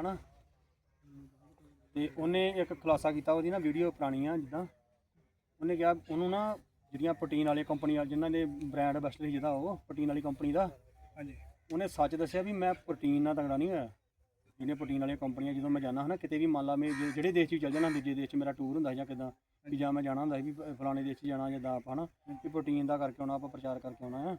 ਹਨਾ? ਤੇ ਉਹਨੇ ਇੱਕ ਖੁਲਾਸਾ ਕੀਤਾ ਉਹਦੀ ਨਾ ਵੀਡੀਓ ਪੁਰਾਣੀ ਆ ਜਿੱਦਾਂ। ਉਹਨੇ ਕਿਹਾ ਉਹਨੂੰ ਨਾ ਜਿਹੜੀਆਂ ਪ੍ਰੋਟੀਨ ਵਾਲੀਆਂ ਕੰਪਨੀਆਂ ਜਿਨ੍ਹਾਂ ਦੇ ਬ੍ਰਾਂਡ ਸੀ ਜਿਹਦਾ ਉਹ ਪ੍ਰੋਟੀਨ ਵਾਲੀ ਕੰਪਨੀ ਦਾ ਹਾਂਜੀ। ਉਹਨੇ ਸੱਚ ਦੱਸਿਆ ਵੀ ਮੈਂ ਪ੍ਰੋਟੀਨ ਨਾਲ ਤਗੜਾ ਨਹੀਂ ਹੋਇਆ। ਜਿਹੜੀਆਂ ਪ੍ਰੋਟੀਨ ਵਾਲੀਆਂ ਕੰਪਨੀਆਂ ਜਦੋਂ ਮੈਂ ਜਾਣਾ ਹਨਾ ਕਿਤੇ ਵੀ ਮੰਨ ਲਾ ਮੈਂ ਜਿਹੜੇ ਦੇਸ਼ 'ਚ ਵੀ ਚੱਲ ਜਾਣਾ ਦੂਜੇ ਦੇਸ਼ 'ਚ ਮੇਰਾ ਟੂਰ ਹੁੰਦਾ ਜਾਂ ਕਿਦਾਂ ਵੀ ਜਾਂ ਮੈਂ ਜਾਣਾ ਹੁੰਦਾ ਵੀ ਫਲਾਣੇ ਦੇਸ਼ 'ਚ ਜਾਣਾ ਜਾਂ ਦਾ ਆਪਾਂ ਹਨਾ ਵੀ ਪ੍ਰੋਟੀਨ ਦਾ ਕਰਕੇ ਆਉਣਾ ਆਪਾਂ ਪ੍ਰਚਾਰ ਕਰਕੇ ਆਉਣਾ ਆ।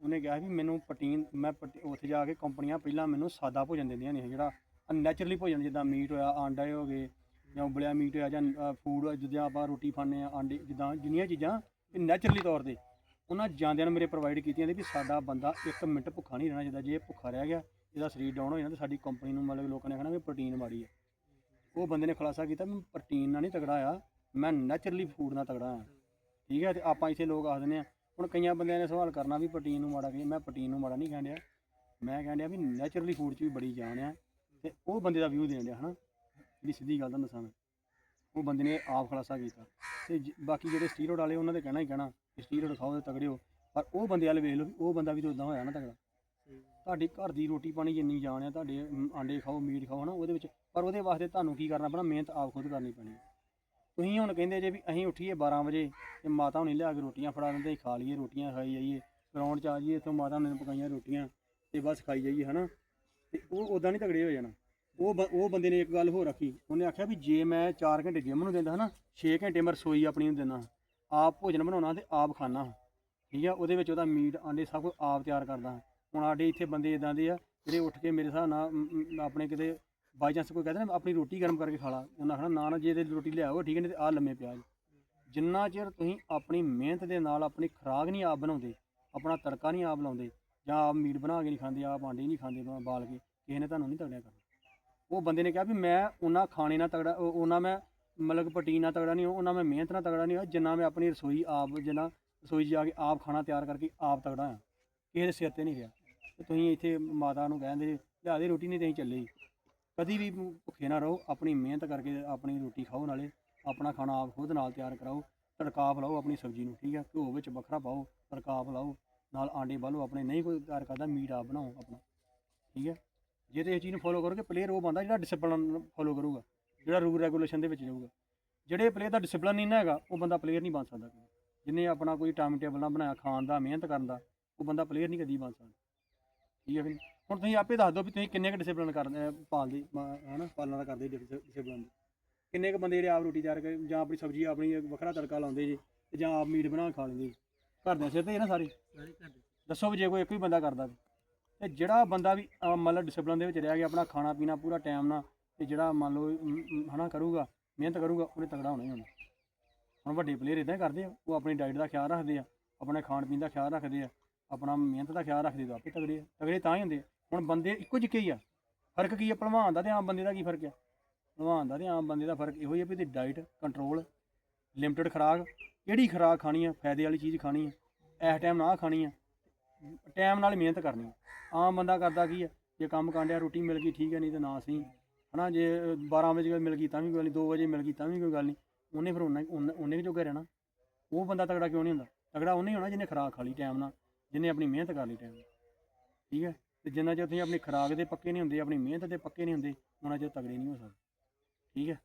ਉਹਨੇ ਕਿਹਾ ਵੀ ਮੈਨੂੰ ਪ੍ਰੋਟੀਨ ਮੈਂ ਉੱਥੇ ਜਾ ਕੇ ਕੰਪਨੀਆਂ ਪਹਿਲਾਂ ਮੈਨੂੰ ਸਾਦਾ ਭੋਜਨ ਦਿੰਦੀਆਂ ਨੇ ਜਿਹੜਾ ਨੈਚੁਰਲੀ ਭੋਜਨ, ਜਿੱਦਾਂ ਮੀਟ ਹੋਇਆ, ਆਂਡੇ ਹੋ ਗਏ, ਜਾਂ ਉਬਲਿਆ ਮੀਟ ਹੋਇਆ, ਜਾਂ ਫੂਡ ਜਿੱਦਾਂ ਆਪਾਂ ਰੋਟੀ ਖਾਂਦੇ ਆ ਆਂਡੇ, ਜਿੱਦਾਂ ਜਿੰਨੀਆਂ ਚੀਜ਼ਾਂ ਇਹ ਨੈਚੁਰਲੀ ਤੌਰ ਤੇ, ਉਹਨਾਂ ਜਾਂਦਿਆਂ ਨੂੰ ਮੇਰੇ ਪ੍ਰੋਵਾਈਡ ਕੀਤੀਆਂ ਨੇ ਵੀ ਸਾਡਾ ਬੰਦਾ 1 ਮਿੰਟ ਭੁੱਖਾ ਨਹੀਂ ਰਹਿਣਾ ਚਾਹੀਦਾ, ਜੇ ਭੁੱਖਾ ਰਹਿ ਗਿਆ, ਇਹਦਾ ਸਰੀਰ ਡਾਊਨ ਹੋ ਜਾਂਦਾ ਤੇ ਸਾਡੀ ਕੰਪਨੀ ਨੂੰ ਮਤਲਬ ਲੋਕਾਂ ਨੇ ਕਹਿਣਾ ਵੀ ਪ੍ਰੋਟੀਨ ਮਾੜੀ ਹੈ ਉਹ ਬੰਦੇ ਨੇ ਖੁਲਾਸਾ ਕੀਤਾ ਮੈਂ ਪ੍ਰੋਟੀਨ ਨਾਲ ਨਹੀਂ ਤਗੜਾ ਆ, ਮੈਂ ਨੈਚੁਰਲੀ ਫੂਡ ਨਾਲ ਤਗੜਾ ਆ। ਠੀਕ ਹੈ ਤੇ ਆਪਾਂ ਇੱਥੇ ਲੋਕ ਆਖ ਦਿੰਦੇ ਆ ਹੁਣ ਕਈਆਂ ਬੰਦਿਆਂ ਨੇ ਸਵਾਲ ਕਰਨਾ ਵੀ ਪ੍ਰੋਟੀਨ ਨੂੰ ਮਾੜਾ ਕਹੀ, ਮੈਂ ਪ੍ਰੋਟੀਨ ਨੂੰ ਮਾੜਾ ਨਹੀਂ ਕਹਿਣ ਡਿਆ। ਮੈਂ ਕਹਿਣ ਡਿਆ ਵੀ ਨੈਚੁਰਲੀ ਫੂਡ 'ਚ ਵੀ ਬੜੀ ਜਾਨ ਆ। ਤੇ ਉਹ ਬੰਦੇ ਦਾ ਵਿਊ ਦੇਣ ਡਿਆ ਹਨਾ ਜਿਹੜੀ ਸਿੱਧੀ ਗੱਲ ਤਾਂ ਦੱਸਾਂ ਉਹ ਬੰਦੇ ਨੇ ਆਪ ਖੁਲਾਸਾ ਕੀਤਾ। ਤੇ ਜ- ਬਾਕੀ ਜਿਹੜੇ ਸਟੀਰੋਡ ਵਾਲੇ ਉਹਨਾਂ ਦੇ ਕਹਿਣਾ ਹੀ ਕਹਿਣਾ ਕਿ ਸਟੀਰੋਡ ਖਾਓ ਤੇ ਤਗੜੇ ਹੋ ਪਰ ਉਹ ਬੰਦੇ ਵਾਲੇ ਵੇਖ ਲਓ ਵੀ ਉਹ ਬੰਦਾ ਵੀ ਤਾਂ ਉਦਾਂ ਹੋਇਆ ਨਾ ਤਗੜਾ। ਤੁਹਾਡੀ ਘਰ ਦੀ ਰੋਟੀ ਪਾਣੀ ਜਿੰਨੀ ਜਾਣ ਆ ਤੁਹਾਡੇ ਅਮ, ਆਂਡੇ ਖਾਓ ਮੀਟ ਖਾਓ ਹਨਾ ਉਹਦੇ ਵਿੱਚ। ਪਰ ਉਹਦੇ ਵਾਸਤੇ ਤੁਹਾਨੂੰ ਕੀ ਕਰਨਾ ਪੈਣਾ ਮਿਹਨਤ ਆਪ ਖੁਦ ਕਰਨੀ ਪੈਣੀ। ਹੈ। ਤੁਸੀਂ ਹੁਣ ਕਹਿੰਦੇ ਜੇ ਵੀ ਅਸੀਂ ਉੱਠੀਏ 12 ਵਜੇ ਤੇ ਮਾਤਾ ਹੁਣੀ ਲਿਆ ਕੇ ਰੋਟੀਆਂ ਫੜਾ ਦਿੰਦੇ ਅਸੀਂ ਖਾ ਲਈਏ ਰੋਟੀਆਂ ਖਾਈ ਜਾਈਏ। ਗਰਾਊਂਡ 'ਚ ਆ ਜਾਈਏ ਇੱਥੋਂ ਮਾਤਾ ਨੇ ਪਕਾਈਆਂ ਰੋਟੀਆਂ ਤੇ ਬਸ ਖਾਈ ਜਾਈਏ ਹਨਾ। ਤੇ ਉਹ ਉਦਾਂ ਨਹੀਂ ਤਗੜੇ ਹੋ ਜਾਣਾ। ਉਹ ਬ- ਉਹ ਬੰਦੇ ਨੇ ਇੱਕ ਗੱਲ ਹੋਰ ਰੱਖੀ ਉਹਨੇ ਆਖਿਆ ਵੀ ਜੇ ਮੈਂ 4 ਘੰਟੇ ਜਿਮ ਨੂੰ ਦਿੰਦਾ ਹਨਾ 6 ਘੰਟੇ ਮੈਂ ਰਸੋਈ ਆਪਣੀ ਨੂੰ ਦਿੰਦਾ ਆਪ ਭੋਜਨ ਬਣਾਉਣਾ ਤੇ ਆਪ ਖਾਣਾ ਠੀਕ ਆ ਉਹਦੇ ਵਿੱਚ ਉਹਦਾ ਮੀਟ ਆਂਡੇ ਸਭ ਕੁਝ ਆਪ ਤਿਆਰ ਕਰਦਾ ਹੁਣ ਸਾਡੇ ਇੱਥੇ ਬੰਦੇ ਇਦਾਂ ਦੇ ਆ ਜਿਹੜੇ ਉੱਠ ਕੇ ਮੇਰੇ ਹਿਸਾਬ ਨਾਲ ਮ, ਮ, ਆਪਣੇ ਕਿਤੇ ਬਾਈ ਚਾਂਸ ਕੋਈ ਕਹਿੰਦਾ ਨਾ ਆਪਣੀ ਰੋਟੀ ਗਰਮ ਕਰਕੇ ਖਾ ਲਾ। ਉਹਨਾਂ ਆਖਣਾ ਨਾ ਨਾ ਜੇ ਇਹਦੇ ਰੋਟੀ ਲਿਆਓ ਠੀਕ ਹੈ ਨਹੀਂ ਤੇ ਆ ਲੰਮੇ ਪਿਆ ਜਿੰਨਾ ਚਿਰ ਤੁਸੀਂ ਆਪਣੀ ਮਿਹਨਤ ਦੇ ਨਾਲ ਆਪਣੀ ਖੁਰਾਕ ਨਹੀਂ ਆਪ ਬਣਾਉਂਦੇ ਆਪਣਾ ਤੜਕਾ ਨਹੀਂ ਆਪ ਲਾਉਂਦੇ ਜਾਂ ਆਪ ਮੀਟ ਬਣਾ ਕੇ ਨਹੀਂ ਖਾਂਦੇ ਆਪ ਆਂਡੇ ਨਹੀਂ ਖਾਂਦੇ ਬਾ- ਬਾਲ ਕੇ, ਕਿਸੇ ਨੇ ਤੁਹਾਨੂੰ ਨਹੀਂ ਤਗੜਿਆ ਕਰਨਾ। ਉਹ ਬੰਦੇ ਨੇ ਕਿਹਾ ਵੀ ਮੈਂ ਉਹਨਾਂ ਖਾਣੇ ਨਾਲ ਤਗੜਾ, ਉਹ- ਉਹਨਾਂ ਮੈਂ ਮਤਲਬ ਪ੍ਰੋਟੀਨ ਨਾਲ ਤਗੜਾ ਨਹੀਂ, ਉਹਨਾਂ ਮੈਂ ਮਿਹਨਤ ਨਾਲ ਤਗੜਾ ਨਹੀਂ ਹੋਇਆ ਜਿੰਨਾ ਮੈਂ ਆਪਣੀ ਰਸੋਈ ਆਪ, ਜਿੰਨਾ ਰਸੋਈ 'ਚ ਜਾ ਕੇ ਆਪ ਖਾਣਾ ਤਿਆਰ ਕਰਕੇ ਆਪ ਤਗੜਾ ਹਾਂ। ਕਿਸੇ ਦੇ ਸਿਰ ਤੇ ਨਹੀਂ ਰਿਹਾ। ਤੇ ਤੁਸੀਂ ਇੱਥੇ ਮਾਤਾ ਨੂੰ ਕਹਿੰਦੇ, ਲਿਆ ਦੇ ਰੋਟੀ, ਨਹੀਂ ਤੇ ਅਸੀਂ ਚੱਲੇ ਜੀ। ਕਦੀ ਵੀ ਭੁੱਖੇ ਨਾ ਰਹੋ, ਆਪਣੀ ਮਿਹਨਤ ਕਰਕੇ ਆਪਣੀ ਰੋਟੀ ਖਾਓ ਨਾਲੇ, ਆਪਣਾ ਖਾਣਾ ਆਪ ਖੁਦ ਨਾਲ ਤਿਆਰ ਕਰਾਓ, ਤੜਕਾ ਲਾਓ ਆਪਣੀ ਸਬਜ਼ੀ ਨੂੰ, ਠੀਕ ਹੈ ਘਿਓ ਵਿੱਚ ਵੱਖਰਾ ਪਾਓ, ਤੜਕਾ ਲਾਓ ਨਾਲ ਆਂਡੇ ਬਾਲੋ ਆਪਣੇ ਨਹੀਂ ਕੋਈ ਤਿਆਰ ਕਰਦਾ, ਮੀਟ ਆਪ ਬਣਾਓ ਆਪਣਾ, ਠੀਕ ਹੈ? ਜੇ ਤੇ ਇਹ ਚੀਜ਼ ਨੂੰ ਫੋਲੋ ਕਰੋਗੇ ਪਲੇਅਰ ਉਹ ਬੰਦਾ ਜਿਹੜਾ ਡਿਸਪਲਨ ਫੋਲੋ ਕਰੂਗਾ, ਜਿਹੜਾ ਰੂਲ ਰੈਗੂਲੇਸ਼ਨ ਦੇ ਵਿੱਚ ਜਾਊਗਾ। ਜਿਹੜੇ ਪਲੇਅਰ ਦਾ ਡਿਸਪਲਨ ਨਹੀਂ ਨਾ ਹੈਗਾ, ਉਹ ਬੰਦਾ ਪਲੇਅਰ ਨਹੀਂ ਬਣ ਸਕਦਾ। ਜਿੰਨੇ ਆਪਣਾ ਕੋਈ ਟਾਈਮ ਟੇਬਲ ਨਾ ਬਣਾਇਆ, ਖਾਣ ਦਾ, ਮਿਹਨਤ ਕਰਨ ਦਾ, ਉਹ ਬੰਦਾ ਪਲੇਅਰ ਨਹੀਂ ਕਦੀ ਬਣ ਸਕਦਾ। ਠੀਕ ਹੈ ਵੀ ਹੁਣ ਤੁਸੀਂ ਆਪੇ ਦੱਸ ਦਿਓ ਵੀ ਤੁਸੀਂ ਕਿੰਨੇ ਕੁ ਡਿਸਪਲਨ ਕਰਦੇ ਪਾਲਦੇ ਹਨਾ, ਪਾਲਣਾ ਕਰਦੇ ਡਿਸਪਲਨ ਦੇ। ਕਿੰਨੇ ਕੁ ਬੰਦੇ ਜਿਹੜੇ ਆਪ ਰੋਟੀ ਤਿਆਰ ਕਰ, ਜਾਂ ਆਪਣੀ ਸਬਜ਼ੀ ਆਪਣੀ ਵੱਖਰਾ ਤੜਕਾ ਲਾਉਂਦੇ ਜੀ ਜਾਂ ਆਪ ਮੀਟ ਬਣਾ ਕੇ ਖਾ ਲੈਂਦੇ ਜੀ। ਘਰਦਿਆਂ ਸਿਰ ਤੇ ਹੀ ਨਾ ਸਾਰੇ। ਦੱਸੋ ਵੀ ਜੇ ਕੋਈ ਇੱਕ ਵੀ ਬੰਦਾ ਕਰਦਾ ਵੀ ਤੇ ਜਿਹੜਾ ਬੰਦਾ ਵੀ ਅਹ, ਮਤਲਬ ਡਿਸਪਲਨ ਦੇ ਵਿੱਚ ਰਹਿ ਗਿਆ ਆਪਣਾ ਖਾਣਾ ਪੀਣਾ ਪੂਰਾ ਟਾਈਮ ਨਾਲ ਤੇ ਜਿਹੜਾ ਮੰਨ ਲਓ ਅਮ, ਅਮ, ਹਨਾ ਕਰੂਗਾ ਮਿਹਨਤ ਕਰੂਗਾ ਉਹਨੇ ਤਗੜਾ ਹੋਣਾ ਹੀ ਹੋਣਾ। ਹੁਣ ਵੱਡੇ ਪਲੇਅਰ ਇਦਾਂ ਕਰਦੇ ਆ ਉਹ ਆਪਣੀ ਡਾਈਟ ਦਾ ਖਿਆਲ ਰੱਖਦੇ ਆ ਆਪਣੇ ਖਾਣ ਪੀਣ ਦਾ ਖਿਆਲ ਰੱਖਦੇ ਆ ਆਪਣਾ ਮਿਹਨਤ ਦਾ ਖਿਆਲ ਰੱਖਦੇ ਤਾਂ ਆਪੇ ਤਗੜੇ ਆ ਤਗੜੇ ਤਾਂ ਹੀ ਹੁੰਦੇ ਆ। ਹੁਣ ਬੰਦੇ ਇੱਕੋ ਜਿਹੇ ਹੀ ਆ ਫ਼ਰਕ ਕੀ ਆ? ਭਲਵਾਨ ਦਾ ਤੇ ਆਮ ਬੰਦੇ ਦਾ ਕੀ ਫ਼ਰਕ ਆ? ਭਲਵਾਨ ਦਾ ਤੇ ਆਮ ਬੰਦੇ ਦਾ ਫ਼ਰਕ ਇਹੋ ਹੀ ਆ ਵੀ ਤੇ ਡਾਈਟ ਕੰਟਰੋਲ ਲਿਮਟਿਡ ਖੁਰਾਕ ਕਿਹੜੀ ਖੁਰਾਕ ਖਾਣੀ ਆ, ਫਾਇਦੇ ਵਾਲੀ ਚੀਜ਼ ਖਾਣੀ ਆ, ਇਸ ਟਾਈਮ ਨਾ ਖਾਣੀ ਆ ਟਾਈਮ ਨਾਲ ਮਿਹਨਤ ਕਰਨੀ ਆਮ ਬੰਦਾ ਕਰਦਾ ਕੀ ਆ, ਜੇ ਕੰਮ ਕਾਂਡਿਆ, ਰੋਟੀ ਮਿਲ ਗਈ, ਠੀਕ ਹੈ ਨਹੀਂ ਤੇ ਨਾ ਸਹੀ। ਹਨਾ, ਜੇ 12 ਵਜੇ ਮਿਲ ਗਈ ਤਾਂ ਵੀ ਕੋਈ ਨਹੀਂ 2 ਵਜੇ ਮਿਲ ਗਈ ਤਾਂ ਵੀ ਕੋਈ ਗੱਲ ਨਹੀਂ, ਉਹਨੇ ਫਿਰ ਉਹਨੇ ਉਹਨੇ ਜੋਗਾ ਰਹਿਣਾ। ਉਹ ਬੰਦਾ ਤਗੜਾ ਕਿਉਂ ਨਹੀਂ ਹੁੰਦਾ? ਤਗੜਾ ਉਹਨੇ ਹੋਣਾ ਜਿਹਨੇ ਖੁਰਾਕ ਖਾ ਲਈ ਟਾਈਮ ਨਾਲ, ਜਿਹਨੇ ਆਪਣੀ ਮਿਹਨਤ ਕਰ ਲਈ ਟਾਈਮ ਨਾਲ। ਠੀਕ ਹੈ ਤੇ ਜਿੰਨਾ ਚਿਰ ਤੁਸੀਂ ਆਪਣੀ ਖੁਰਾਕ ਦੇ ਪੱਕੇ ਨਹੀਂ ਹੁੰਦੇ, ਆਪਣੀ ਮਿਹਨਤ ਦੇ ਪੱਕੇ ਨਹੀਂ ਹੁੰਦੇ ਉਹਨਾਂ ਚਿਰ ਤਗੜੇ ਨਹੀਂ ਹੋ ਸਕਦੇ। ਠੀਕ ਹੈ